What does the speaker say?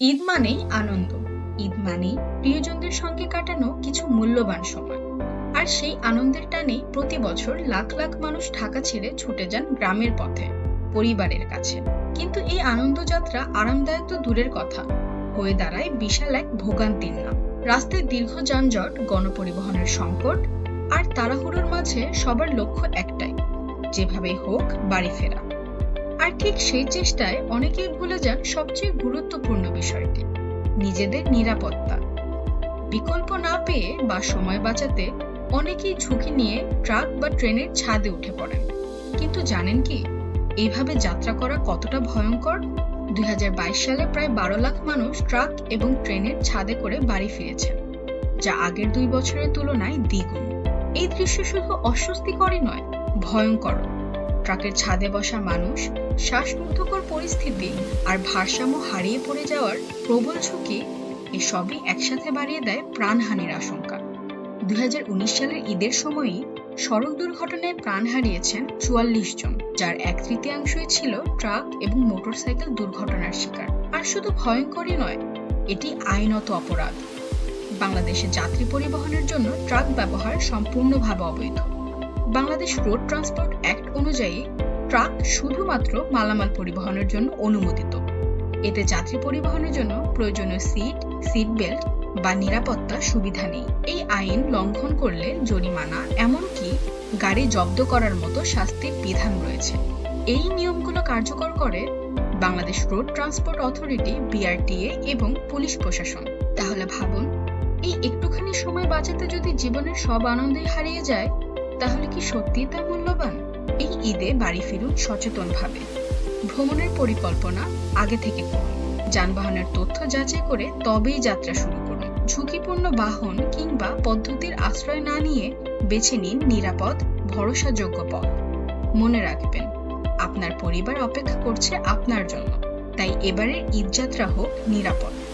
ঈদ মানেই আনন্দ। ঈদ মানেই প্রিয়জনদের সঙ্গে কাটানো কিছু মূল্যবান সময়। আর সেই আনন্দের টানেই প্রতি বছর লাখ লাখ মানুষ ঢাকা ছেড়ে ছুটে যান গ্রামের পথে, পরিবারের কাছে। কিন্তু এই আনন্দযাত্রা আরামদায়ক তো দূরের কথা। হয়ে দাঁড়ায় বিশাল এক ভোগান্তির নাম। রাস্তায় দীর্ঘ যানজট, গণপরিবহনের সংকট আর তাড়াহুড়োর মাঝে সবার লক্ষ্য একটাই যেভাবে হোক বাড়ি ফেরা। আর ঠিক সেই চেষ্টায় অনেকেই ভুলে যান সবচেয়ে গুরুত্বপূর্ণ বিষয়টি, নিজেদের নিরাপত্তা। বিকল্প না পেয়ে বা সময় বাঁচাতে অনেকেই ঝুঁকি নিয়ে ট্রাক বা ট্রেনের ছাদে উঠে পড়েন। কিন্তু জানেন কি এইভাবে যাত্রা করা কতটা ভয়ঙ্কর? দুই হাজার বাইশ সালে প্রায় বারো লাখ মানুষ ট্রাক এবং ট্রেনের ছাদে করে বাড়ি ফিরেছেন, যা আগের দুই বছরের তুলনায় দ্বিগুণ। এই দৃশ্য শুধু অস্বস্তিকরই নয় ভয়ঙ্কর ট্রাকের ছাদে বসা মানুষ শ্বাসমুগ্ধকর পরিস্থিতি আর ভারসাম্য হারিয়ে পড়ে যাওয়ার প্রবল ঝুঁকি এসবই একসাথে বাড়িয়ে দেয় প্রাণহানির আশঙ্কা। দুই হাজার উনিশ সালের ঈদের সময়ই সড়ক দুর্ঘটনায় প্রাণ হারিয়েছেন চুয়াল্লিশ জন, যার এক তৃতীয়াংশই ছিল ট্রাক এবং মোটরসাইকেল দুর্ঘটনার শিকার। আর শুধু ভয়ঙ্করই নয়, এটি আইনত অপরাধ। বাংলাদেশে যাত্রী পরিবহনের জন্য ট্রাক ব্যবহার সম্পূর্ণভাবে অবৈধ। বাংলাদেশ রোড ট্রান্সপোর্ট অ্যাক্ট অনুযায়ী ট্রাক শুধুমাত্র মালামাল পরিবহনের জন্য অনুমোদিত। এতে যাত্রী পরিবহনের জন্য প্রয়োজনীয় সিট সিট বেল্ট বা নিরাপত্তা সুবিধা নেই। এই আইন লঙ্ঘন করলে জরিমানা, এমনকি গাড়ি জব্দ করার মতো শাস্তির বিধান রয়েছে। এই নিয়মগুলো কার্যকর করে Bangladesh road transport authority BRTA এবং পুলিশ প্রশাসন। তাহলে ভাবুন, এই একটুখানি সময় বাঁচাতে যদি জীবনের সব আনন্দই হারিয়ে যায় তাহলে কি সত্যিই তা মূল্যবান? এই ঈদে বাড়ি ফিরুন সচেতনভাবে। ভ্রমণের পরিকল্পনা আগে থেকে করুন। যানবাহনের তথ্য যাচাই করে তবেই যাত্রা শুরু করুন। ঝুঁকিপূর্ণ বাহন কিংবা পদ্ধতির আশ্রয় না নিয়ে বেছে নিন নিরাপদ, ভরসাযোগ্য পথ। মনে রাখবেন, আপনার পরিবার অপেক্ষা করছে আপনার জন্য। তাই এবারের ঈদ যাত্রা হোক নিরাপদ।